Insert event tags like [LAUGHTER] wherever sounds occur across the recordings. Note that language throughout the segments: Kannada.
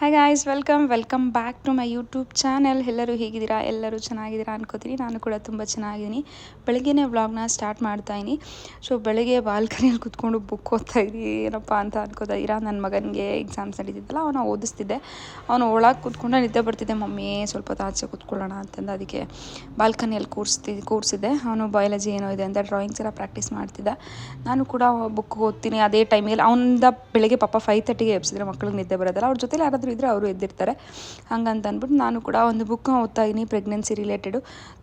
Hi guys welcome welcome back to my YouTube channel ಎಲ್ಲರೂ ಹೇಗಿದ್ದೀರಾ? ಎಲ್ಲರೂ ಚೆನ್ನಾಗಿದ್ದೀರಾ ಅನ್ಕೋತೀನಿ. ನಾನು ಕೂಡ ತುಂಬ ಚೆನ್ನಾಗಿದ್ದೀನಿ. ಬೆಳಗ್ಗೆನೇ ವ್ಲಾಗ್ನ ಸ್ಟಾರ್ಟ್ ಮಾಡ್ತಾಯಿನಿ ಸೊ ಬೆಳಗ್ಗೆ ಬಾಲ್ಕನಿಯಲ್ಲಿ ಕುತ್ಕೊಂಡು ಬುಕ್ ಓದ್ತಾ ಇದ್ದೀನಿ ಏನಪ್ಪ ಅಂತ ಅನ್ಕೋತಾ ಇರ ನನ್ನ ಮಗನಿಗೆ ಎಕ್ಸಾಮ್ಸ್ ನಡೀತಿದ್ದಲ್ಲ ಅವನ ಓದಿಸ್ತಿದ್ದೆ. ಅವನು ಒಳಗೆ ಕುತ್ಕೊಂಡು ನಿದ್ದೆ ಬರ್ತಿದ್ದೆ ಮಮ್ಮಿ, ಸ್ವಲ್ಪ ಹೊತ್ತು ಆಚೆ ಕೂತ್ಕೊಳ್ಳೋಣ ಅಂತಂದು ಅದಕ್ಕೆ ಬಾಲ್ಕನಿಯಲ್ಲಿ ಕೂರಿಸ್ತಿ, ಕೂರಿಸಿದ್ದೆ. ಅವನು ಬಯಾಲಜಿ ಏನೋ ಇದೆ ಅಂತ ಡ್ರಾಯಿಂಗ್ಸ್ ಎಲ್ಲ ಪ್ರಾಕ್ಟೀಸ್ ಮಾಡ್ತಿದ್ದ. ನಾನು ಕೂಡ ಬುಕ್ ಓದ್ತೀನಿ. ಅದೇ ಟೈಮಲ್ಲಿ ಅವನಿಂದ ಬೆಳಗ್ಗೆ ಪಾಪ ಫೈವ್ ತರ್ಟಿಗೆ ಎಬ್ಸಿದ್ರೆ ಮಕ್ಕಳಿಗೆ ನಿದ್ದೆ ಬರೋದಲ್ಲ. ಅವ್ರ ಜೊತೆಲಿ ಯಾರಾದರೂ ಇದ್ದರೆ ಅವರು ಎದ್ದಿರ್ತಾರೆ. ಹಂಗಂತ ಅಂದ್ಬಿಟ್ಟು ನಾನು ಕೂಡ ಒಂದು ಬುಕ್ ಓದ್ತಾ ಇದ್ದೀನಿ ಪ್ರೆಗ್ನೆನ್ಸಿ ರಿಲೇಟೆಡು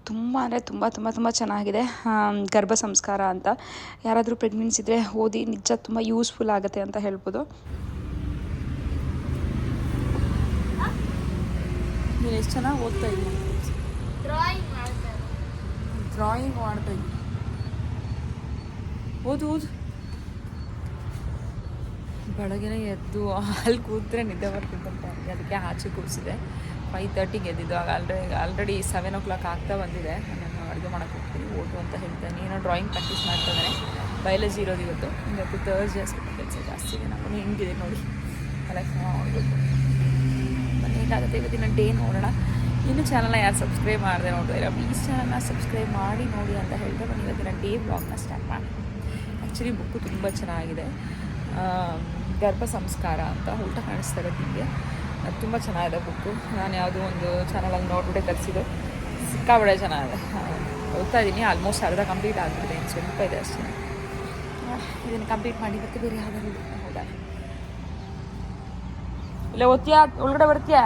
ತುಂಬ ಅಂದರೆ ತುಂಬ ತುಂಬ ತುಂಬ ಚೆನ್ನಾಗಿದೆ. ಗರ್ಭ ಸಂಸ್ಕಾರ ಅಂತ. ಯಾರಾದರೂ ಪ್ರೆಗ್ನೆನ್ಸಿ ಇದ್ದರೆ ಓದಿ ನಿಜ ತುಂಬ ಯೂಸ್ಫುಲ್ ಆಗುತ್ತೆ ಅಂತ ಹೇಳ್ಬೋದು. ನೀನು ಎಷ್ಟು ಚೆನ್ನಾಗಿ ಓದ್ತಾ ಇದ್ದೀನಿ. ಡ್ರಾಯಿಂಗ್ ಡ್ರಾಯಿಂಗ್ ಮಾಡ್ತಾ ಇದ್ದೀನಿ ಓದು ಓದು. ಬೆಳಗ್ಗೆನೇ ಎದ್ದು ಅಲ್ಲಿ ಕೂತ್ರೆ ನಿದ್ದೆ ಬರ್ತಿದ್ದಂತೆ ಅದಕ್ಕೆ ಆಚೆ ಕೂರಿಸಿದೆ. ಫೈವ್ ತರ್ಟಿಗೆ ಎದ್ದಿದ್ದು. ಆಗ already already seven o'clock ಆಗ್ತಾ ಬಂದಿದೆ. ನಾನು ಅಡುಗೆ ಮಾಡೋಕ್ಕೆ ಹೋಗ್ತೀನಿ, ಓದು ಅಂತ ಹೇಳ್ತಾನೆ. ಏನೋ ಡ್ರಾಯಿಂಗ್ ಪ್ರಾಕ್ಟೀಸ್ ಮಾಡ್ತಾ ಇದ್ದಾನೆ. ಬಯಾಲಜಿ ಇರೋದು ಇವತ್ತು. ಇವತ್ತು ತರ್ಸ್ಡೇ ಕೆಲಸ ಜಾಸ್ತಿ ಇದೆ. ನಾನು ಹೆಂಗಿದೆ ನೋಡಿ. ಕಲೆಕ್ಟ್ ಮಾಡಬೇಕು ಹೇಗಾಗುತ್ತೆ ಇವತ್ತಿನ ಡೇ ನೋಡೋಣ. ಇನ್ನು ಚಾನಲ್ನ ಯಾರು ಸಬ್ಸ್ಕ್ರೈಬ್ ಮಾಡಿದೆ ನೋಡಿದ್ರೆ ಪ್ಲೀಸ್ ಚಾನಲ್ನ ಸಬ್ಸ್ಕ್ರೈಬ್ ಮಾಡಿ, ನೋಡಿ ಅಂತ ಹೇಳಿದ್ರೆ ನಾನು ಇವತ್ತಿನ ಡೇ ಬ್ಲಾಗ್ನ ಸ್ಟಾರ್ಟ್ ಮಾಡಿ. ಆ್ಯಕ್ಚುಲಿ ಬುಕ್ಕು ತುಂಬ ಚೆನ್ನಾಗಿದೆ. ಗರ್ಭ ಸಂಸ್ಕಾರ ಅಂತ ಉಲ್ಟ ಕಾಣಿಸ್ತಾ ಇರೋದು ನಿಮಗೆ. ಅದು ತುಂಬ ಚೆನ್ನಾಗಿದೆ ಬುಕ್ಕು. ನಾನು ಯಾವುದೋ ಒಂದು ಚಾನಲಲ್ಲಿ ನೋಡ್ಬಿಟ್ಟೆ ತರಿಸಿದ್ದು ಸಿಕ್ಕಾಬಳೆ ಚೆನ್ನಾಗಿದೆ. ಓದ್ತಾ ಇದ್ದೀನಿ. ಆಲ್ಮೋಸ್ಟ್ ಅರ್ಧ ಕಂಪ್ಲೀಟ್ ಆಗ್ತಿದೆ ಇನ್ನು ಸ್ವಲ್ಪ ಇದೆ ಅಷ್ಟೇ. ಇದನ್ನು ಕಂಪ್ಲೀಟ್ ಮಾಡಿ ಮತ್ತೆ ಬೇರೆ ಯಾವ್ದಾದ್ರು ಹೌದಾ ಇಲ್ಲ, ಓದ್ತೀಯಾ? ಒಳಗಡೆ ಬರ್ತೀಯಾ?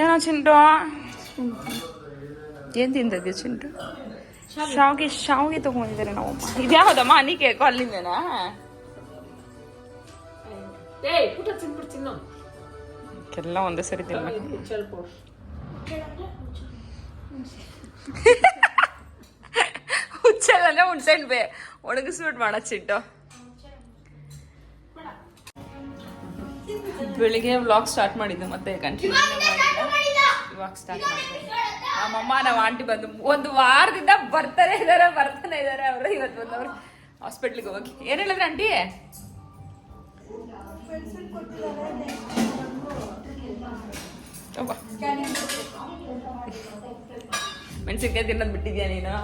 ಏನೋ ಚಿಂಟು? ಏನು ತಿಂತದ್ದೆ ಚಿಂಟು? ಶಾವಿಗೆ. ಶಾವಿಗೆ ತಗೊಂಡಿದ್ದಾರೆ ನಾವು ಇದ್ಯಾವುದಮ್ಮ? ಅನಿಕೆ ಅಲ್ಲಿಂದನಾ? ಎಲ್ಲ ಒಂದೇ ಸರಿ ತಿನ್ಬೇಕು. ಹುಚ್ಚಲ್ಲ ಹುಣ್ಸೆಹಣ್ಣು ಬೇ ಒಣಗಿಸ್ಬಿಟ್ಟು ಮಾಡ ಚಿಟ್ಟು ಬೆಳಿಗ್ಗೆ ವ್ಲಾಗ್ ಸ್ಟಾರ್ಟ್ ಮಾಡಿದ್ದು ಮತ್ತೆ ಕಂಟಿನ್ಯೂ ಇವಾಗ ಸ್ಟಾರ್ಟ್ ಮಾಡಿದ್ದೆ ನಮ್ಮಮ್ಮ ನಾವು ಆಂಟಿ ಬಂದು ಒಂದು ವಾರದಿಂದ ಬರ್ತಾನೆ ಇದಾರೆ ಬರ್ತಾನೆ ಇದಾರೆ ಅವರು. ಇವತ್ತು ಬಂದವ್ರು ಹಾಸ್ಪಿಟ್ಲಿಗೆ ಹೋಗಿ ಏನ್ ಹೇಳಿದ್ರೆ ಆಂಟಿ. ಮೆಣಸಿನ್ಕಾಯಿ ತಿನ್ನೋದು ಬಿಟ್ಟಿದ್ಯಾ ನೀನು?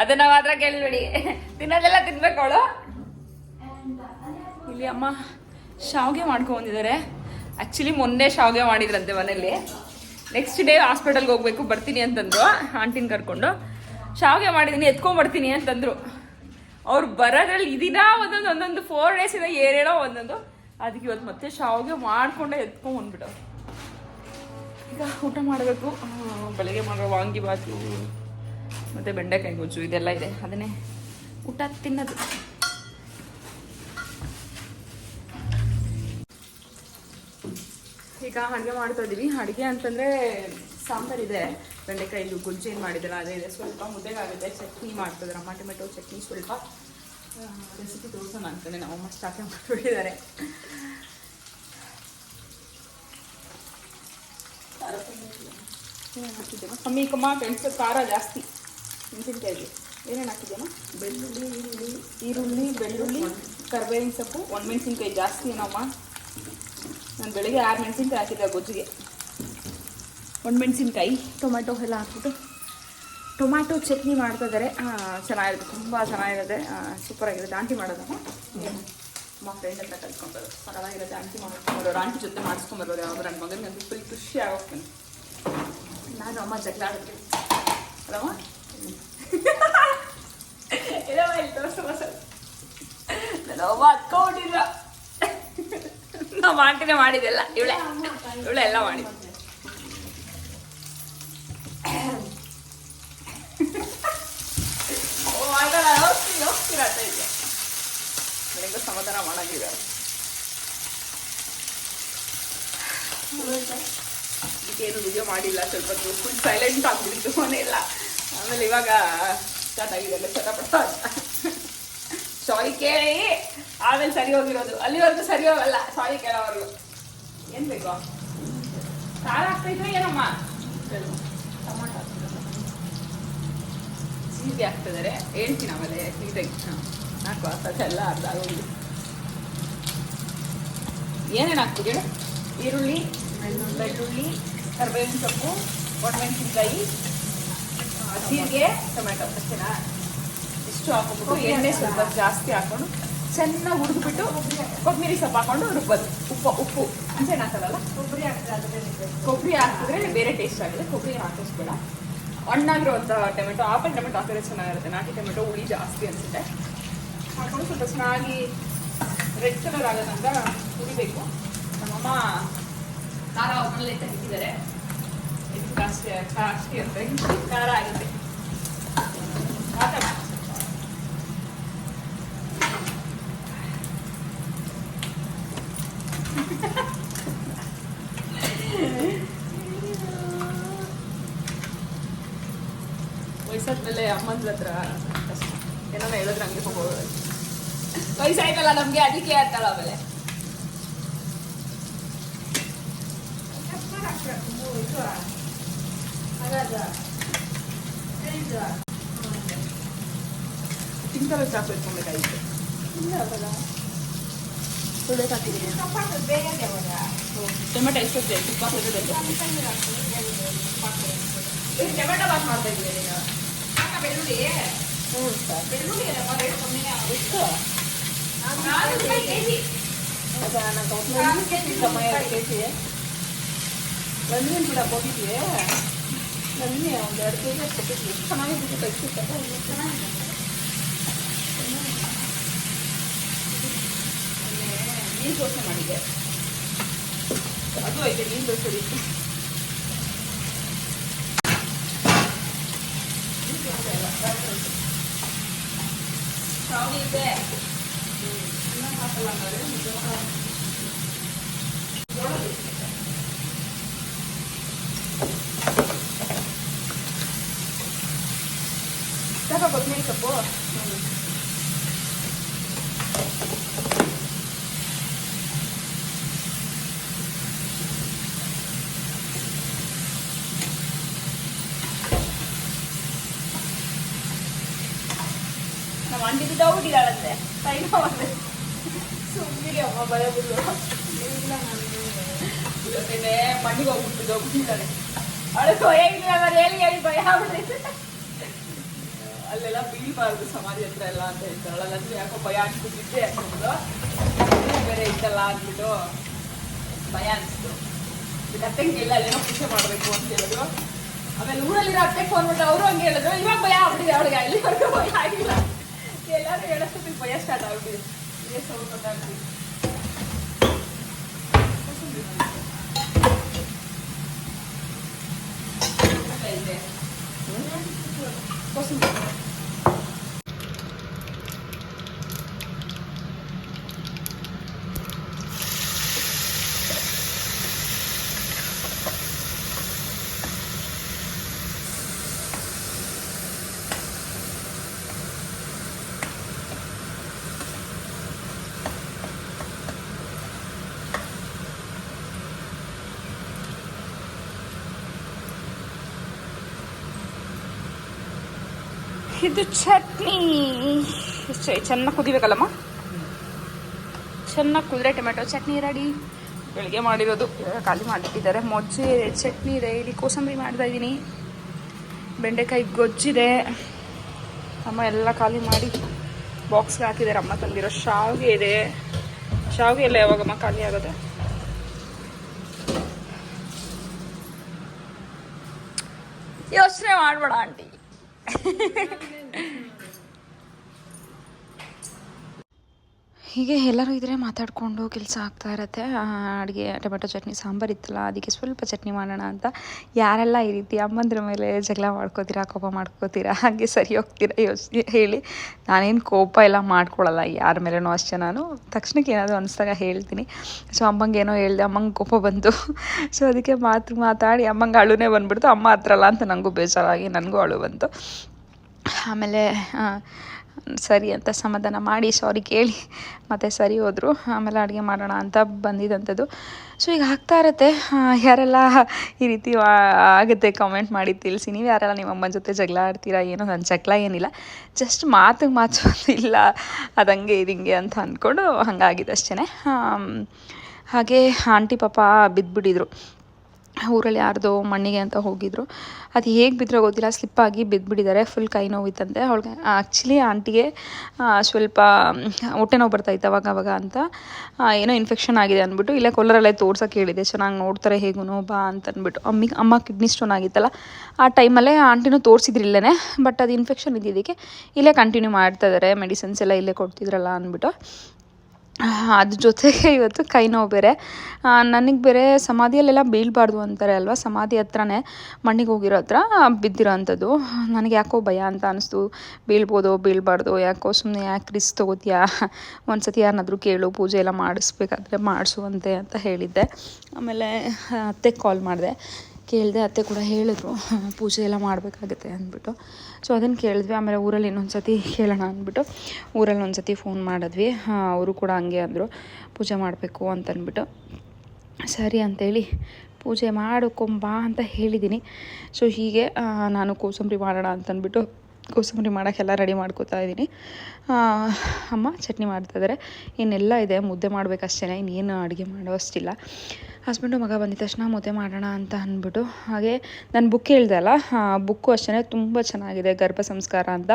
ಅದನ್ನ ಮಾತ್ರ ಕೇಳಬೇಡಿ. ತಿನ್ನೋದೆಲ್ಲ ತಿನ್ಬೇಕು ಅವಳು. ಇಲ್ಲಿ ಅಮ್ಮ, ಶಾವ್ಗೆ ಮಾಡ್ಕೊಂಡಿದ್ದಾರೆ ಆ್ಯಕ್ಚುಲಿ ಮೊನ್ನೆ ಶಾವ್ಗೆ ಮಾಡಿದ್ರಂತೆ ಮನೇಲಿ. ನೆಕ್ಸ್ಟ್ ಡೇ ಹಾಸ್ಪಿಟಲ್ಗೆ ಹೋಗ್ಬೇಕು, ಬರ್ತೀನಿ ಅಂತಂದ್ರು. ಆಂಟಿನ ಕರ್ಕೊಂಡು, ಶಾವಿಗೆ ಮಾಡಿದ್ದೀನಿ ಎತ್ಕೊಂಡ್ಬರ್ತೀನಿ ಅಂತಂದ್ರು. ಅವ್ರು ಬರೋದ್ರಲ್ಲಿ ಇದೀನ ಒಂದೊಂದು ಒಂದೊಂದು ಫೋರ್ ಡೇಸಿಂದ ಏನೇನೋ ಒಂದೊಂದು. ಅದಕ್ಕೆ ಇವತ್ತು ಮತ್ತೆ ಶಾವಿಗೆ ಮಾಡ್ಕೊಂಡೆ ಎತ್ಕೊಂಡು ಬಂದ್ಬಿಟ್ಟು ಈಗ ಊಟ ಮಾಡಬೇಕು. ಬೆಳಗ್ಗೆ ಮಾಡೋ ವಾಂಗಿಬಾತು ಮತ್ತು ಬೆಂಡೆಕಾಯಿ ಗೊಜ್ಜು, ಇದೆಲ್ಲ ಇದೆ. ಅದನ್ನೇ ಊಟ ತಿನ್ನೋದು. ಈಗ ಅಡುಗೆ ಮಾಡ್ತಾ ಇದೀವಿ. ಅಡುಗೆ ಅಂತಂದರೆ ಸಾಂಬಾರಿದೆ ಬೆಂಡೆಕಾಯಿ ಗೊಜ್ಜು ಏನು ಮಾಡಿದ್ರೆ ಅದೇ ಇದೆ. ಸ್ವಲ್ಪ ಮುದ್ದೆಗಾಗುತ್ತೆ. ಚಟ್ನಿ ಮಾಡ್ತಿದ್ದಾರೆ ಅಮ್ಮ ಟೊಮೆಟೊ, ಚಟ್ನಿ ಸ್ವಲ್ಪ ರೆಸಿಪಿ ತೋರಿಸೋಣ ಅಂತಲೇ ನಮ್ಮಮ್ಮ ಸ್ಟಾರ್ಟ್ ಮಾಡಿಬಿಟ್ಟಿದ್ದಾರೆ ಹಾಕಿದ್ದೇಮ್ಮ ಕಮ್ಮಿ, ಕಮ್ಮ ಫ್ರೆಂಡ್ಸ್ ಖಾರ ಜಾಸ್ತಿ. ಮೆಣಸಿನ್ಕಾಯಿಗೆ. ಏನೇನು ಹಾಕಿದ್ದೇಮ್ಮ ಬೆಳ್ಳುಳ್ಳಿ, ಈರುಳ್ಳಿ ಈರುಳ್ಳಿ, ಬೆಳ್ಳುಳ್ಳಿ, ಕರ್ಬೇವಿನ ಸೊಪ್ಪು ಒಂದು ಮೆಣಸಿನ್ಕಾಯಿ ಜಾಸ್ತಿ ಏನಮ್ಮ? ನಾನು ಬೆಳಿಗ್ಗೆ ಆರು ಮೆಣಸಿನ್ಕಾಯಿ ಹಾಕಿದ್ದೆ ಗೊಜ್ಜಿಗೆ. ಒಂದು ಮೆಣಸಿನ್ಕಾಯಿ ಟೊಮ್ಯಾಟೊ ಎಲ್ಲ ಹಾಕ್ಬಿಟ್ಟು ಟೊಮ್ಯಾಟೊ ಚಟ್ನಿ ಮಾಡ್ತಾ ಇದ್ದಾರೆ ಚೆನ್ನಾಗಿರುತ್ತೆ ತುಂಬ ಚೆನ್ನಾಗಿರುತ್ತೆ. ಸೂಪರಾಗಿರುತ್ತೆ ಆಂಟಿ ಮಾಡೋದಮ್ಮ ನಮ್ಮ ಫ್ರೆಂಡ್ ಹತ್ರ ಕಲ್ತ್ಕೊಂಡ್ಬರೋದು ಪರವಾಗಿರುತ್ತೆ ಆಂಟಿ ಮಾಡ್ಕೊಂಬರೋರು ಆಂಟಿ ಜೊತೆ ಮಾಡಿಸ್ಕೊಂಬರೋರು ಯಾವಾಗ ನನ್ನ ಮಗನಿಗೆ ಫುಲ್ ಖುಷಿ ಆಗೋಗ್ತೀನಿ. ನಾನು ಅಮ್ಮ ಜಗಳ ಆಡ್ತೀನಿ. ಅಲ್ಲಮ್ಮ? [LAUGHS] ಇಲ್ಲ ಇಲ್ಲಿ ತೋರಿಸಮ್ಮ ನಾನು ಅಮ್ಮ ಹತ್ಕೊಂಡಿಲ್ಲ [LAUGHS] ನಮ್ಮ ಮಾಡಿದೆಲ್ಲ ಇವಳೆ. ಇವಳೆ ಎಲ್ಲ ಮಾಡಿದ ಸಮಾಧಾನ ಮಾಡಂಗಿದ್ದಾರೆ ಏನು ವಿಡಿಯೋ ಮಾಡಿಲ್ಲ, ಸ್ವಲ್ಪ ಫುಲ್ ಸೈಲೆಂಟ್ ಆಗಿಬಿಟ್ಟಿತ್ತು ಮನೆ ಎಲ್ಲ ಆಮೇಲೆ ಇವಾಗ ಸ್ಟಾರ್ಟ್ ಆಗಿದೆ ಕೇಳಿ. ಆಮೇಲೆ ಸರಿ ಹೋಗಿರೋದು. ಅಲ್ಲಿವರೆಗೂ ಸರಿ ಹೋಗಲ್ಲ. ಸಾರಿ ಕೆಲವರು. ಏನ್ ಬೇಕು? ಖಾರ ಹಾಕ್ತೈತ್ರ ಏನಮ್ಮ? ಟೊಮಾಟೊ ಆಗ್ತದರೆ ಹೇಳ್ತೀನಿ ಆಮೇಲೆ. ಹಾಂ ನಾಲ್ಕು ಹಾಕೋದೆಲ್ಲ ಅರ್ಧ ಆಗೋಗಿದೆ. ಏನೇನು ಹಾಕ್ತೀವಿ ಈರುಳ್ಳಿ, ಬೆಳ್ಳುಳ್ಳಿ, ಕರ್ಬೇವಿನ ಸೊಪ್ಪು, ಒಣಮೆಣಸಿನ್ಕಾಯಿ, ಜೀರಿಗೆ, ಟೊಮೆಟೊ. ಅಷ್ಟೇನಾ ಇಷ್ಟು ಹಾಕೊಂಡ್ಬಿಟ್ಟು ಎಣ್ಣೆ ಸ್ವಲ್ಪ ಜಾಸ್ತಿ ಹಾಕೊಂಡು ಚೆನ್ನಾಗಿ ಹುರಿದ್ಬಿಟ್ಟು ಕೊಬ್ಬರಿ ಸೊಪ್ಪು ಹಾಕೊಂಡು ರುಬ್ಬೋದು. ಉಪ್ಪು ಉಪ್ಪು. ಹಂಚೆ ಹಾಕಲ್ಲ ಕೊಬ್ಬರಿ ಹಾಕಿದ್ರೆ ಕೊಬ್ಬರಿ ಹಾಕಿದ್ರೆ ಬೇರೆ ಟೇಸ್ಟ್ ಆಗಿದೆ. ಕೊಬ್ಬರಿ ಹಾಕಿಸ್ಬೇಡ ಹಣ್ಣಾಗಿರುವಂಥ ಟೊಮೆಟೊ ಆಪಲ್ ಟೊಮೆಟೊ ಹಾಕಿದ್ರೆ ಚೆನ್ನಾಗಿರುತ್ತೆ. ನಾಟಿ ಟೊಮೆಟೊ ಹುಳಿ ಜಾಸ್ತಿ ಅನಿಸುತ್ತೆ. ಹಾಕೊಂಡು ಸ್ವಲ್ಪ ಚೆನ್ನಾಗಿ ರೆಡ್ ಕಲರ್ ಆಗೋದಂತ ಹುರಿಬೇಕು. ನಮ್ಮಮ್ಮ ಖಾರ ಅವ್ರಲ್ಲೇ ತೆಗಿತಿದ್ದಾರೆ ಇದು ಜಾಸ್ತಿ ಅಷ್ಟೇ ಅಂತ. ಖಾರ ಆಗುತ್ತೆ. ಮಾತಾಡ. ವಯಸ್ಸಾದ್ಮೇಲೆ ಅಮ್ಮಂದ್ರ ಹತ್ರ ಕಷ್ಟ ಏನೋ ಹೇಳಿದ್ರೆ ಹಂಗೆ ಹೋಗೋದು. ವಯಸ್ಸಾಯ್ತಲ್ಲ ನಮ್ಗೆ ಅದಕ್ಕೆ ಅಂತಲ್ಲ ಆಮೇಲೆ. ತಿಂತಲ್ಲ ಚಾಕು ಇಟ್ಕೊಬೇಕಾಗಿತ್ತು ಟೊಮೆಟೊ ಎಷ್ಟೊತ್ತೆ ತುಪ್ಪ ಹಾಕಿದ್ರೆ ಟೊಮೆಟೊ ಬಾತ್ ಮಾಡ್ತಾ ಇದ್ದೀವಿ. ನೀನು ಬೆಳ್ಳುಳ್ಳಿ ರೇಟ್ ಕಮ್ಮಿನೇ ಆಗುತ್ತೆ ನಾಲ್ಕು K G K G Nandini ಒಂದು ಎರಡು ಕೆ ಜಿ ಎಷ್ಟು ನೀರು ದೋಸೆ ಮಾಡಿದ್ದೆ. ಅದು ಐತೆ ನೀರು ದೋಸೆ ಇತ್ತು ಶಾವಿಗೆ ಇದೆ ಅನ್ನ ಹಾಕಲ್ಲ ಅಂದರೆ ಜೋಳ ಜೋಳ ಬೇಯಿಸ್ಬೇಕು. ಸಾಕಾ ಕೊತ್ತಂಬರಿ ಸೊಪ್ಪು ನಮ್ಮ ಆಂಟಿ ಬಿದ್ದೋಗ್ಬಿಟ್ಟಿದ್ದಾಳಂತೆ ಕೈ ನೋವಂತೆ ಅಮ್ಮ ಭಯ ಬಿಡು ಜೊತೆನೆ ಮಣ್ಣಿಗೆ ಹೋಗ್ಬಿಟ್ಟು ಬಿದ್ದೋಗ್ಬಿಟ್ಟಿದ್ದಾಳೆ ಅವಳು ಇಲ್ಲ మరి ಹೇಳಿ ಭಯ ಆಗ್ಬಿಟ್ಟೈತೆ ಅಲ್ಲೆಲ್ಲ ಬೀಳ್ಬಾರ್ದು ಸಮಾಧಿ ಹತ್ರ ಎಲ್ಲ ಅಂತ ಹೇಳ್ತಾರಲ್ಲ ನನಗೆ ಯಾಕೋ ಭಯ ಅನ್ಸ್ಬಿಟ್ಟಿದ್ದೆ ಅನ್ಸ್ಬಿಟ್ಟು ಬೇರೆ ಇತ್ತಲ್ಲ ಅಂದ್ಬಿಟ್ಟು ಭಯ ಅನ್ಸ್ತು. ಈಗ ಅತ್ತೆಗೆ ಇಲ್ಲ, ಅಲ್ಲೇನೋ ಪೂಜೆ ಮಾಡಬೇಕು ಅಂತ ಹೇಳಿದ್ರು. ಆಮೇಲೆ ಊರಲ್ಲಿರೋ ಅತ್ತೆ ಫೋನ್ ಮಾಡಿದ್ರೆ ಅವರು ಹಂಗೆ ಹೇಳಿದ್ರು, ಇವಾಗ ಭಯ ಆಗ್ಬಿಟ್ಟಿದೆ, ಅವಳಿಗೆ ಅಲ್ಲಿವರೆಗೂ ಭಯ ಆಗಿಲ್ಲ. ಎಲ್ಲರೂ ಹೇಳೋಷ್ಟೊತ್ತಿಗೆ ಭಯ ಸ್ಟಾರ್ಟ್ ಆಗ್ಬಿಟ್ಟಿದೆ. ಸೌಂಡ್ ಗೊತ್ತಾಗ್ಬಿಟ್ಟಿದೆ ಇದೆ ಕೋಸಂಬರಿ ಇದು ಚಟ್ನಿ. ಚೆನ್ನಾಗಿ ಕುದಿಬೇಕಲ್ಲಮ್ಮ? ಚೆನ್ನಾಗಿ ಕುದ್ರೆ ಟೊಮೆಟೊ ಚಟ್ನಿ ರೆಡಿ. ಬೆಳಿಗ್ಗೆ ಮಾಡಿರೋದು ಖಾಲಿ ಮಾಡಿಟ್ಟಿದ್ದಾರೆ ಮೊಜ್ಜೆ, ಚಟ್ನಿ ಇದೆ ಇಲ್ಲಿ ಕೋಸಂಬರಿ ಮಾಡ್ತಾ ಇದ್ದೀನಿ. ಬೆಂಡೆಕಾಯಿ ಗೊಜ್ಜಿದೆ. ಅಮ್ಮ ಎಲ್ಲ ಖಾಲಿ ಮಾಡಿ ಬಾಕ್ಸ್ಗೆ ಹಾಕಿದ್ದಾರೆ. ಅಮ್ಮ ತಂದಿರೋ ಶಾವಿಗೆ ಇದೆ. ಶಾವಿಗೆ ಎಲ್ಲ ಯಾವಾಗಮ್ಮ ಖಾಲಿ ಆಗುತ್ತೆ ಯೋಚನೆ ಮಾಡಬೇಡ, ಆಂಟಿ. ಹೀಗೆ ಎಲ್ಲರೂ ಇದ್ರೆ ಮಾತಾಡಿಕೊಂಡು ಕೆಲಸ ಆಗ್ತಾ ಇರತ್ತೆ. ಅಡುಗೆ, ಟೊಮೆಟೊ ಚಟ್ನಿ, ಸಾಂಬಾರು ಇತ್ತಲ್ಲ, ಅದಕ್ಕೆ ಸ್ವಲ್ಪ ಚಟ್ನಿ ಮಾಡೋಣ ಅಂತ. ಯಾರೆಲ್ಲ ಈ ರೀತಿ ಅಮ್ಮಂದ್ರ ಮೇಲೆ ಜಗಳ ಮಾಡ್ಕೋತೀರಾ, ಕೋಪ ಮಾಡ್ಕೋತೀರಾ, ಹಾಗೆ ಸರಿ ಹೋಗ್ತೀರಾ ಯೋಚನೆ ಹೇಳಿ. ನಾನೇನು ಕೋಪ ಎಲ್ಲ ಮಾಡ್ಕೊಳ್ಳಲ್ಲ ಯಾರ ಮೇಲೇನೋ ಅಷ್ಟೇ ನಾನು. ತಕ್ಷಣಕ್ಕೆ ಏನಾದರೂ ಅನಿಸ್ದಾಗ ಹೇಳ್ತೀನಿ. ಸೊ ಅಮ್ಮಂಗೆ ಏನೋ ಹೇಳಿದೆ, ಅಮ್ಮಂಗೆ ಕೋಪ ಬಂತು. ಸೊ ಅದಕ್ಕೆ ಮಾತು, ಮಾತಾಡಿ, ಅಮ್ಮಂಗೆ ಅಳುನೇ ಬಂದ್ಬಿಡ್ತು. ಅಮ್ಮ ಹತ್ರಲ್ಲ ಅಂತ ನನಗೂ ಬೇಜಾರಾಗಿ, ನನಗೂ ಅಳು ಬಂತು. ಆಮೇಲೆ ಸರಿ ಅಂತ ಸಮಾಧಾನ ಮಾಡಿ ಸಾರಿ ಕೇಳಿ, ಮತ್ತೆ ಸರಿ ಹೋದರು. ಆಮೇಲೆ ಅಡುಗೆ ಮಾಡೋಣ ಅಂತ ಬಂದಿದ್ದಂಥದ್ದು ಸೊ ಈಗ ಆಗ್ತಾ ಇರುತ್ತೆ. ಯಾರೆಲ್ಲ ಈ ರೀತಿ ಆಗುತ್ತೆ ಕಾಮೆಂಟ್ ಮಾಡಿ ತಿಳಿಸಿ. ನೀವು ಯಾರೆಲ್ಲ ನಿಮ್ಮ ಅಮ್ಮನ ಜೊತೆ ಜಗಳ ಆಡ್ತೀರಾ, ಏನೋ ನನ್ನ ಜಗಳ ಏನಿಲ್ಲ. ಜಸ್ಟ್ ಮಾತಿಗೆ ಮಾತು ಇಲ್ಲ. ಅದಂಗೆ ಹಂಗೆ ಇದು ಹಿಂಗೆ ಅಂತ ಅಂದ್ಕೊಂಡು ಹಂಗಾಗಿದೆ ಅಷ್ಟೇ ಹಾಗೆ ಆಂಟಿ ಪಾಪ ಬಿದ್ದುಬಿಟ್ಟಿದ್ರು ಊರಲ್ಲಿ ಯಾರ್ದೋ ಮಣ್ಣಿಗೆ ಅಂತ ಹೋಗಿದ್ರು. ಅದು ಹೇಗೆ ಬಿದ್ದರೆ ಗೊತ್ತಿಲ್ಲ. ಸ್ಲಿಪ್ಪಾಗಿ ಬಿದ್ದುಬಿಟ್ಟಿದ್ದಾರೆ ಫುಲ್ ಕೈ ನೋವಿತ್ತಂತೆ. ಅವಳಿಗೆ ಆ್ಯಕ್ಚುಲಿ ಆಂಟಿಗೆ ಸ್ವಲ್ಪ ಹೊಟ್ಟೆ ನೋವು ಬರ್ತಾಯಿತ್ತು ಅವಾಗ ಅವಾಗ ಅಂತ. ಏನೋ ಇನ್ಫೆಕ್ಷನ್ ಆಗಿದೆ ಅಂದ್ಬಿಟ್ಟು, ಇಲ್ಲೇ ಕೊಲ್ಲರಲ್ಲೇ ತೋರ್ಸೋಕೆ ಹೇಳಿದೆ. ಚೆನ್ನಾಗಿ ನೋಡ್ತಾರೆ ಹೇಗೂ ಬಾ ಅಂತ ಅಂದ್ಬಿಟ್ಟು. ಅಮ್ಮಿಗೆ, ಅಮ್ಮ ಕಿಡ್ನಿ ಸ್ಟೋನ್ ಆಗಿತ್ತಲ್ಲ, ಆ ಟೈಮಲ್ಲೇ ಆಂಟಿನೂ ತೋರಿಸಿದ್ರು ಇಲ್ಲೇ ಬಟ್ ಅದು ಇನ್ಫೆಕ್ಷನ್ ಇದ್ದಿದ್ದಕ್ಕೆ, ಇಲ್ಲೇ ಕಂಟಿನ್ಯೂ ಮಾಡ್ತಾ ಇದ್ದಾರೆ ಮೆಡಿಸಿನ್ಸ್ ಎಲ್ಲ ಇಲ್ಲೇ ಕೊಡ್ತಿದ್ರಲ್ಲ ಅಂದ್ಬಿಟ್ಟು. ಅದ್ರ ಜೊತೆಗೆ ಇವತ್ತು ಕೈ ನೋವು ಬೇರೆ. ನನಗೆ ಬೇರೆ ಸಮಾಧಿಯಲ್ಲೆಲ್ಲ ಬೀಳಬಾರ್ದು ಅಂತಾರೆ ಅಲ್ವಾ? ಸಮಾಧಿ ಹತ್ರನೇ ಮಣ್ಣಿಗೆ ಹೋಗಿರೋ ಹತ್ರ ಬಿದ್ದಿರೋ ಅಂಥದ್ದು. ನನಗೆ ಯಾಕೋ ಭಯ ಅಂತ ಅನಿಸ್ತು. ಬೀಳ್ಬೋದು, ಬೀಳಬಾರ್ದು. ಯಾಕೋ ಸುಮ್ಮನೆ ಯಾಕೆ ರಿಸ್ಕ್ ತೊಗೋತೀಯಾ? ಒಂದು ಸತಿ ಯಾರನ್ನಾದ್ರೂ ಕೇಳು, ಪೂಜೆ ಎಲ್ಲ ಮಾಡಿಸ್ಬೇಕಾದ್ರೆ ಮಾಡಿಸುವಂತೆ ಅಂತ ಹೇಳಿದ್ದೆ. ಆಮೇಲೆ ಅತ್ತೆ ಕಾಲ್ ಮಾಡಿದೆ. ಕೇಳಿದೆ ಅತ್ತೆ ಕೂಡ ಹೇಳಿದ್ರು, ಪೂಜೆ ಎಲ್ಲ ಮಾಡಬೇಕಾಗತ್ತೆ ಅಂದ್ಬಿಟ್ಟು. ಸೊ ಅದನ್ನು ಕೇಳಿದ್ವಿ. ಆಮೇಲೆ ಊರಲ್ಲಿ ಇನ್ನೊಂದು ಸತಿ ಕೇಳೋಣ ಅಂದ್ಬಿಟ್ಟು ಊರಲ್ಲಿ ಒಂದು ಸತಿ ಫೋನ್ ಮಾಡಿದ್ವಿ ಅವರು ಕೂಡ ಹಂಗೆ ಅಂದರು. ಪೂಜೆ ಮಾಡಬೇಕು ಅಂತಂದ್ಬಿಟ್ಟು ಸರಿ ಅಂತೇಳಿ ಪೂಜೆ ಮಾಡ್ಕೊಂಬಾ ಅಂತ ಹೇಳಿದ್ದೀನಿ ಸೊ ಹೀಗೆ ನಾನು ಕೋಸಂಬರಿ ಮಾಡೋಣ ಅಂತಂದ್ಬಿಟ್ಟು ಕೋಸಂಬರಿ ಮಾಡೋಕ್ಕೆಲ್ಲ ರೆಡಿ ಮಾಡ್ಕೋತಾ ಇದ್ದೀನಿ ಅಮ್ಮ ಚಟ್ನಿ ಮಾಡ್ತಾಯಿದ್ದಾರೆ ಇನ್ನೆಲ್ಲ ಇದೆ. ಮುದ್ದೆ ಮಾಡಬೇಕಷ್ಟೇ ಇನ್ನೇನು ಅಡುಗೆ ಮಾಡೋ ಅಷ್ಟಿಲ್ಲ. ಹಸ್ಬೆಂಡು ಮಗ ಬಂದಿದ ತಕ್ಷಣ ಮುದ್ದೆ ಮಾಡೋಣ ಅಂತ ಅಂದ್ಬಿಟ್ಟು, ಹಾಗೆ ನಾನು ಬುಕ್ ಹೇಳಿದೆ ಅಲ್ಲ ಬುಕ್ಕು ಅಷ್ಟೇ ತುಂಬ ಚೆನ್ನಾಗಿದೆ, ಗರ್ಭ ಸಂಸ್ಕಾರ ಅಂತ.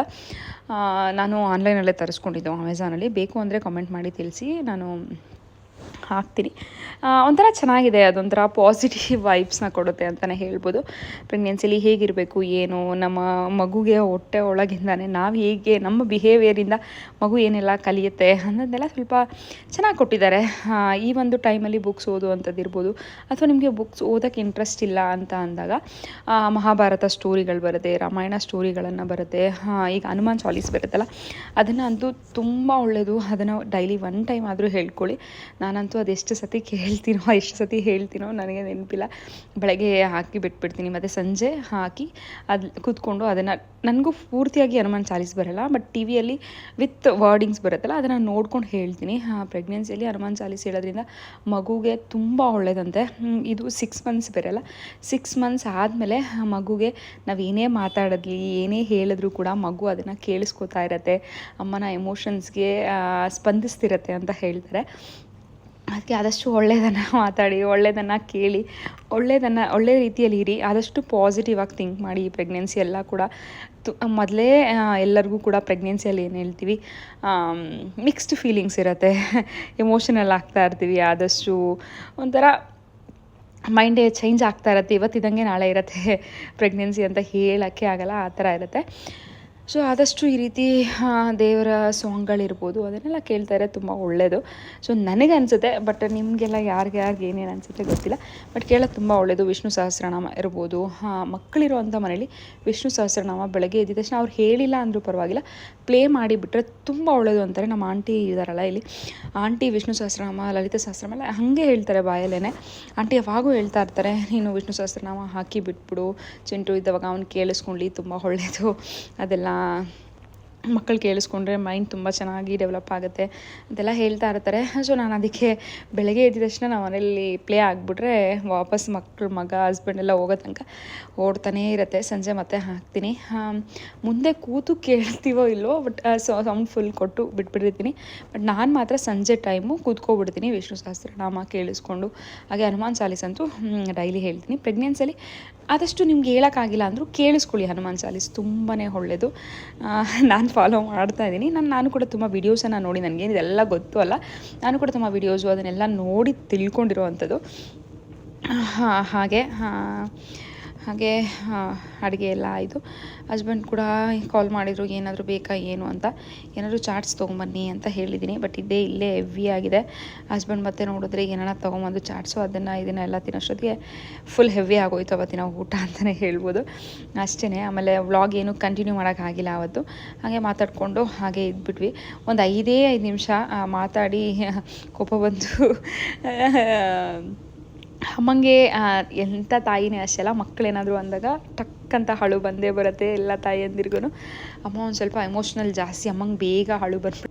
ನಾನು ಆನ್ಲೈನಲ್ಲೇ ತರಿಸ್ಕೊಂಡಿದ್ದು ಅಮೆಝಾನಲ್ಲಿ ಬೇಕು ಅಂದರೆ ಕಮೆಂಟ್ ಮಾಡಿ ತಿಳಿಸಿ. ನಾನು ಹಾಕ್ತೀನಿ. ಒಂಥರ ಚೆನ್ನಾಗಿದೆ, ಅದೊಂಥರ ಪಾಸಿಟಿವ್ ವೈಬ್ಸ್ನ ಕೊಡುತ್ತೆ ಅಂತಲೇ ಹೇಳ್ಬೋದು. ಪ್ರೆಗ್ನೆನ್ಸಿಲಿ ಹೇಗಿರಬೇಕು, ಏನು, ನಮ್ಮ ಮಗುಗೆ ಹೊಟ್ಟೆ ಒಳಗಿಂದಾನೆ ನಾವು ಹೇಗೆ, ನಮ್ಮ ಬಿಹೇವಿಯರಿಂದ ಮಗು ಏನೆಲ್ಲ ಕಲಿಯುತ್ತೆ ಅನ್ನೋದನ್ನೆಲ್ಲ ಸ್ವಲ್ಪ ಚೆನ್ನಾಗಿ ಕೊಟ್ಟಿದ್ದಾರೆ. ಈ ಒಂದು ಟೈಮಲ್ಲಿ ಬುಕ್ಸ್ ಓದುವಂಥದ್ದು ಇರ್ಬೋದು, ಅಥವಾ ನಿಮಗೆ ಬುಕ್ಸ್ ಓದೋಕ್ಕೆ ಇಂಟ್ರೆಸ್ಟ್ ಇಲ್ಲ ಅಂತ ಅಂದಾಗ ಮಹಾಭಾರತ ಸ್ಟೋರಿಗಳು ಬರುತ್ತೆ, ರಾಮಾಯಣ ಸ್ಟೋರಿಗಳನ್ನು ಬರುತ್ತೆ ಈಗ ಹನುಮಾನ್ ಚಾಲೀಸ್ ಬರುತ್ತಲ್ಲ, ಅದನ್ನು ಅಂತೂ ತುಂಬ ಒಳ್ಳೆಯದು ಅದನ್ನು ಡೈಲಿ ಒನ್ ಟೈಮ್ ಆದರೂ ಹೇಳ್ಕೊಳ್ಳಿ. ನಾನಂತೂ ಅದೆಷ್ಟು ಸತಿ ಕೇಳ್ತೀನೋ, [LAUGHS] ಎಷ್ಟು ಸತಿ ಹೇಳ್ತೀನೋ ನನಗೆ ನೆನಪಿಲ್ಲ. ಬೆಳಗ್ಗೆ ಹಾಕಿ ಬಿಟ್ಬಿಡ್ತೀನಿ, ಮತ್ತು ಸಂಜೆ ಹಾಕಿ ಅದು ಕೂತ್ಕೊಂಡು ಅದನ್ನು, ನನಗೂ ಪೂರ್ತಿಯಾಗಿ ಹನುಮಾನ್ ಚಾಲೀಸ್ ಬರಲ್ಲ ಬಟ್ ಟಿ ವಿಯಲ್ಲಿ ವಿತ್ ವರ್ಡಿಂಗ್ಸ್ ಬರುತ್ತಲ್ಲ, ಅದನ್ನು ನೋಡ್ಕೊಂಡು ಹೇಳ್ತೀನಿ. ಪ್ರೆಗ್ನೆನ್ಸಿಯಲ್ಲಿ ಹನುಮಾನ್ ಚಾಲೀಸ್ ಹೇಳೋದ್ರಿಂದ ಮಗುಗೆ ತುಂಬ ಒಳ್ಳೆಯದಂತೆ ಇದು ಸಿಕ್ಸ್ ಮಂತ್ಸ್ ಬರಲ್ಲ. ಸಿಕ್ಸ್ ಮಂತ್ಸ್ ಆದಮೇಲೆ ಮಗುಗೆ ನಾವು ಏನೇ ಮಾತಾಡಿದ್ಲಿ, ಏನೇ ಹೇಳಿದ್ರು ಕೂಡ ಮಗು ಅದನ್ನು ಕೇಳಿಸ್ಕೊತಾ ಇರತ್ತೆ. ಅಮ್ಮನ ಎಮೋಷನ್ಸ್ಗೆ ಸ್ಪಂದಿಸ್ತಿರತ್ತೆ ಅಂತ ಹೇಳ್ತಾರೆ. ಅದಕ್ಕೆ ಆದಷ್ಟು ಒಳ್ಳೆಯದನ್ನು [LAUGHS] ಮಾತಾಡಿ ಒಳ್ಳೆಯದನ್ನು ಕೇಳಿ ಒಳ್ಳೆಯದನ್ನು ಒಳ್ಳೆ ರೀತಿಯಲ್ಲಿ ಇರಿ, ಆದಷ್ಟು ಪಾಸಿಟಿವ್ ಆಗಿ ಥಿಂಕ್ ಮಾಡಿ ಈ ಪ್ರೆಗ್ನೆನ್ಸಿ ಎಲ್ಲ ಕೂಡ. ತು, ಮೊದಲೇ ಎಲ್ಲರಿಗೂ ಕೂಡ ಪ್ರೆಗ್ನೆನ್ಸಿಯಲ್ಲಿ ಏನು ಹೇಳ್ತೀವಿ ಮಿಕ್ಸ್ಡ್ ಫೀಲಿಂಗ್ಸ್ ಇರುತ್ತೆ. ಎಮೋಷನಲ್ ಆಗ್ತಾ ಇರ್ತೀವಿ, ಆದಷ್ಟು ಒಂಥರ ಮೈಂಡೇ ಚೇಂಜ್ ಆಗ್ತಾ ಇರುತ್ತೆ. ಇವತ್ತಿದ್ದಂಗೆ ನಾಳೆ ಇರುತ್ತೆ ಪ್ರೆಗ್ನೆನ್ಸಿ [LAUGHS] ಅಂತ ಹೇಳೋಕ್ಕೆ ಆಗಲ್ಲ, ಆ ಥರ ಇರುತ್ತೆ. ಸೊ ಆದಷ್ಟು ಈ ರೀತಿ ದೇವರ ಸಾಂಗ್ಗಳಿರ್ಬೋದು, ಅದನ್ನೆಲ್ಲ ಕೇಳ್ತಾ ಇರೋದು ತುಂಬ ಒಳ್ಳೆಯದು ಸೊ ನನಗೆ ಅನಿಸುತ್ತೆ, ಬಟ್ ನಿಮಗೆಲ್ಲ ಯಾರಿಗೆ ಯಾರಿಗೆ ಏನೇನು ಅನಿಸುತ್ತೆ ಗೊತ್ತಿಲ್ಲ. ಬಟ್ ಕೇಳೋದು ತುಂಬ ಒಳ್ಳೆಯದು ವಿಷ್ಣು ಸಹಸ್ರನಾಮ ಇರ್ಬೋದು. ಮಕ್ಕಳಿರೋವಂಥ ಮನೇಲಿ ವಿಷ್ಣು ಸಹಸ್ರನಾಮ ಬೆಳಗ್ಗೆ ಎದ್ದಿದ ತಕ್ಷಣ ಅವ್ರು ಹೇಳಿಲ್ಲ ಅಂದರೂ ಪರವಾಗಿಲ್ಲ. ಪ್ಲೇ ಮಾಡಿಬಿಟ್ರೆ ತುಂಬ ಒಳ್ಳೆಯದು ಅಂತಾರೆ. ನಮ್ಮ ಆಂಟಿ ಇದ್ದಾರಲ್ಲ ಇಲ್ಲಿ. ಆಂಟಿ ವಿಷ್ಣು ಸಹಸ್ರನಾಮ, ಲಲಿತ ಸಹಸ್ರನಾಮ ಎಲ್ಲ ಹಾಗೆ ಹೇಳ್ತಾರೆ ಬಾಯಲ್ಲೇ ಆಂಟಿ ಯಾವಾಗೂ ಹೇಳ್ತಾ ಇರ್ತಾರೆ, ನೀನು ವಿಷ್ಣು ಸಹಸ್ರನಾಮ ಹಾಕಿ ಬಿಟ್ಬಿಡು. ಚಿಂಟು ಇದ್ದವಾಗ ಅವ್ನು ಕೇಳಿಸ್ಕೊಳ್ಳಿ ತುಂಬ ಒಳ್ಳೆಯದು ಅದೆಲ್ಲ ಮಕ್ಕಳು ಕೇಳಿಸ್ಕೊಂಡ್ರೆ ಮೈಂಡ್ ತುಂಬ ಚೆನ್ನಾಗಿ ಡೆವಲಪ್ ಆಗುತ್ತೆ ಅಂತೆಲ್ಲ ಹೇಳ್ತಾ ಇರ್ತಾರೆ. ಸೊ ನಾನು ಅದಕ್ಕೆ ಬೆಳಗ್ಗೆ ಎದ್ದ ತಕ್ಷಣ ನಾವು ಮನೇಲಿ ಪ್ಲೇ ಆಗಿಬಿಟ್ರೆ ವಾಪಸ್ ಮಕ್ಕಳು ಮಗ ಹಸ್ಬೆಂಡ್ ಎಲ್ಲ ಹೋಗೋ ತನಕ ಓಡ್ತಾನೇ ಇರುತ್ತೆ. ಸಂಜೆ ಮತ್ತೆ ಹಾಕ್ತೀನಿ. ಮುಂದೆ ಕೂತು ಕೇಳ್ತೀವೋ ಇಲ್ವೋ ಬಟ್ ಸೌಂಡ್ ಫುಲ್ ಕೊಟ್ಟು ಬಿಟ್ಬಿಟ್ಟಿರ್ತೀನಿ. ಬಟ್ ನಾನು ಮಾತ್ರ ಸಂಜೆ ಟೈಮು ಕೂತ್ಕೊಬಿಡ್ತೀನಿ ವಿಷ್ಣು ಸಹಸ್ರನಾಮ ಕೇಳಿಸ್ಕೊಂಡು. ಹಾಗೆ ಹನುಮಾನ್ ಚಾಲೀಸ್ ಅಂತೂ ಡೈಲಿ ಹೇಳ್ತೀನಿ. ಪ್ರೆಗ್ನೆನ್ಸಲ್ಲಿ ಆದಷ್ಟು ನಿಮ್ಗೆ ಹೇಳೋಕ್ಕಾಗಿಲ್ಲ ಅಂದರೂ ಕೇಳಿಸ್ಕೊಳ್ಳಿ ಹನುಮಾನ್ ಚಾಲೀಸ್. ತುಂಬಾ ಒಳ್ಳೆಯದು ನಾನು ಫಾಲೋ ಮಾಡ್ತಾ ಇದ್ದೀನಿ. ನಾನು ನಾನು ಕೂಡ ತುಂಬ ವೀಡಿಯೋಸನ್ನು ನೋಡಿ, ನನಗೆ ಇದೆಲ್ಲ ಗೊತ್ತು ಅಲ್ಲ. ನಾನು ಕೂಡ ತುಂಬ ವೀಡಿಯೋಸು ಅದನ್ನೆಲ್ಲ ನೋಡಿ ತಿಳ್ಕೊಂಡಿರೋ ಅಂಥದ್ದು ಹಾಗೆ ಹಾಗೆ ಅಡುಗೆ ಎಲ್ಲ ಆಯಿತು. ಹಸ್ಬೆಂಡ್ ಕೂಡ ಕಾಲ್ ಮಾಡಿದರು, ಏನಾದರೂ ಬೇಕಾ, ಏನು ಅಂತ. ಏನಾದರೂ ಚಾಟ್ಸ್ ತೊಗೊಂಬನ್ನಿ ಅಂತ ಹೇಳಿದ್ದೀನಿ, ಬಟ್ ಇದೇ ಇಲ್ಲೇ ಹೆವಿ ಆಗಿದೆ. ಹಸ್ಬೆಂಡ್ ಮತ್ತೆ ನೋಡಿದ್ರೆ ಏನಾರ ತೊಗೊಂಬಂದು ಚಾಟ್ಸು, ಅದನ್ನು, ಇದನ್ನು ಎಲ್ಲ ತಿನ್ನೋಷ್ಟೊತ್ತಿಗೆ ಫುಲ್ ಹೆವಿ ಆಗೋಯ್ತು ಅವತ್ತಿನ ಊಟ ಅಂತಲೇ ಹೇಳ್ಬೋದು. ಅಷ್ಟೇ ಆಮೇಲೆ ವ್ಲಾಗ್ ಏನು ಕಂಟಿನ್ಯೂ ಮಾಡೋಕ್ಕಾಗಿಲ್ಲ ಅವತ್ತು. ಹಾಗೆ ಮಾತಾಡಿಕೊಂಡು ಹಾಗೆ ಇದ್ಬಿಟ್ವಿ. ಒಂದು ಐದೇ ಐದು ನಿಮಿಷ ಮಾತಾಡಿ, ಕೋಪ ಬಂದು ಅಮ್ಮಂಗೆ ಎಂಥ ತಾಯಿನೇ, ಅಷ್ಟೆಲ್ಲ ಮಕ್ಕಳೇನಾದರೂ ಅಂದಾಗ ಟಕ್ ಅಂತ ಅಳು ಬಂದೇ ಬರುತ್ತೆ ಎಲ್ಲ ತಾಯಿಯಂದಿರಿಗೂ ಅಮ್ಮ ಒಂದು ಸ್ವಲ್ಪ ಎಮೋಷ್ನಲ್ ಜಾಸ್ತಿ, ಅಮ್ಮಂಗೆ ಬೇಗ ಅಳು ಬಂದ್ಬಿಟ್ಟು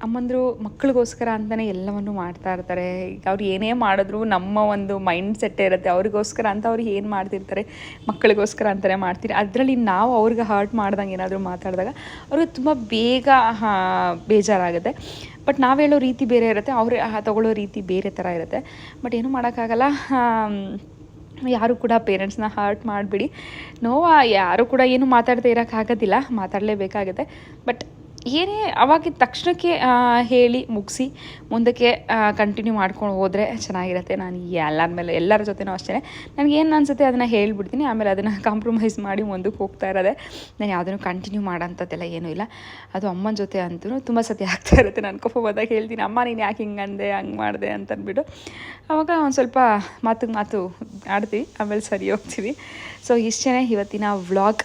ಅಮ್ಮಂದರು ಮಕ್ಕಳಿಗೋಸ್ಕರ ಅಂತಲೇ ಎಲ್ಲವನ್ನು ಮಾಡ್ತಾ ಇರ್ತಾರೆ. ಈಗ ಅವ್ರು ಏನೇ ಮಾಡಿದ್ರು ನಮ್ಮ ಒಂದು ಮೈಂಡ್ ಸೆಟ್ಟೇ ಇರುತ್ತೆ. ಅವ್ರಿಗೋಸ್ಕರ ಅಂತ ಅವ್ರು ಏನು ಮಾಡ್ತಿರ್ತಾರೆ, ಮಕ್ಕಳಿಗೋಸ್ಕರ ಅಂತಲೇ ಮಾಡ್ತೀರಿ. ಅದರಲ್ಲಿ ನಾವು ಅವ್ರಿಗೆ ಹರ್ಟ್ ಮಾಡ್ದಂಗೆ ಏನಾದರೂ ಮಾತಾಡಿದಾಗ ಅವ್ರಿಗೆ ತುಂಬ ಬೇಗ ಬೇಜಾರಾಗುತ್ತೆ. ಬಟ್ ನಾವು ಹೇಳೋ ರೀತಿ ಬೇರೆ ಇರುತ್ತೆ, ಅವ್ರು ತಗೊಳ್ಳೋ ರೀತಿ ಬೇರೆ ಥರ ಇರುತ್ತೆ. ಬಟ್ ಏನೂ ಮಾಡೋಕ್ಕಾಗಲ್ಲ ಯಾರು ಕೂಡ ಪೇರೆಂಟ್ಸ್ನ ಹರ್ಟ್ ಮಾಡಿಬಿಡಿ. ನೋವಾ, ಯಾರು ಕೂಡ ಏನು ಮಾತಾಡದೇ ಇರೋಕ್ಕಾಗೋದಿಲ್ಲ ಮಾತಾಡಲೇಬೇಕಾಗುತ್ತೆ. ಬಟ್ ಏನೇ ಅವಾಗಿದ್ದ ತಕ್ಷಣಕ್ಕೆ ಹೇಳಿ, ಮುಗಿಸಿ, ಮುಂದಕ್ಕೆ ಕಂಟಿನ್ಯೂ ಮಾಡ್ಕೊಂಡು ಹೋದರೆ ಚೆನ್ನಾಗಿರುತ್ತೆ. ನಾನು ಎಲ್ಲರ ಮೇಲೆ ಎಲ್ಲರ ಜೊತೆನೂ ಅಷ್ಟೇ ನನಗೆ ಏನು ಅನಿಸುತ್ತೆ ಅದನ್ನು ಹೇಳಿಬಿಡ್ತೀನಿ. ಆಮೇಲೆ ಅದನ್ನು ಕಾಂಪ್ರಮೈಸ್ [LAUGHS] ಮಾಡಿ ಮುಂದಕ್ಕೆ ಹೋಗ್ತಾ ಇರೋದೆ. ನಾನು ಯಾವುದನ್ನು ಕಂಟಿನ್ಯೂ ಮಾಡೋಂಥದ್ದೆಲ್ಲ ಏನೂ ಇಲ್ಲ. ಅದು ಅಮ್ಮನ ಜೊತೆ ಅಂತೂ ತುಂಬ ಸತಿ ಆಗ್ತಾ ಇರುತ್ತೆ. ನಾನು ಕೋಪ ಬಂದಾಗ ಹೇಳ್ತೀನಿ, ಅಮ್ಮ, ನೀನು ಯಾಕೆ ಹಿಂಗೆ ಅಂದೆ, ಹಂಗೆ ಮಾಡಿದೆ? ಅಂತ ಅಂದ್ಬಿಟ್ಟು ಅವಾಗ ಒಂದು ಸ್ವಲ್ಪ ಮಾತಿಗೆ ಮಾತು ಆಡ್ತೀವಿ. ಆಮೇಲೆ ಸರಿ ಹೋಗ್ತೀವಿ. ಸೊ ಇಷ್ಟೇ ಇವತ್ತಿನ ವ್ಲಾಗ್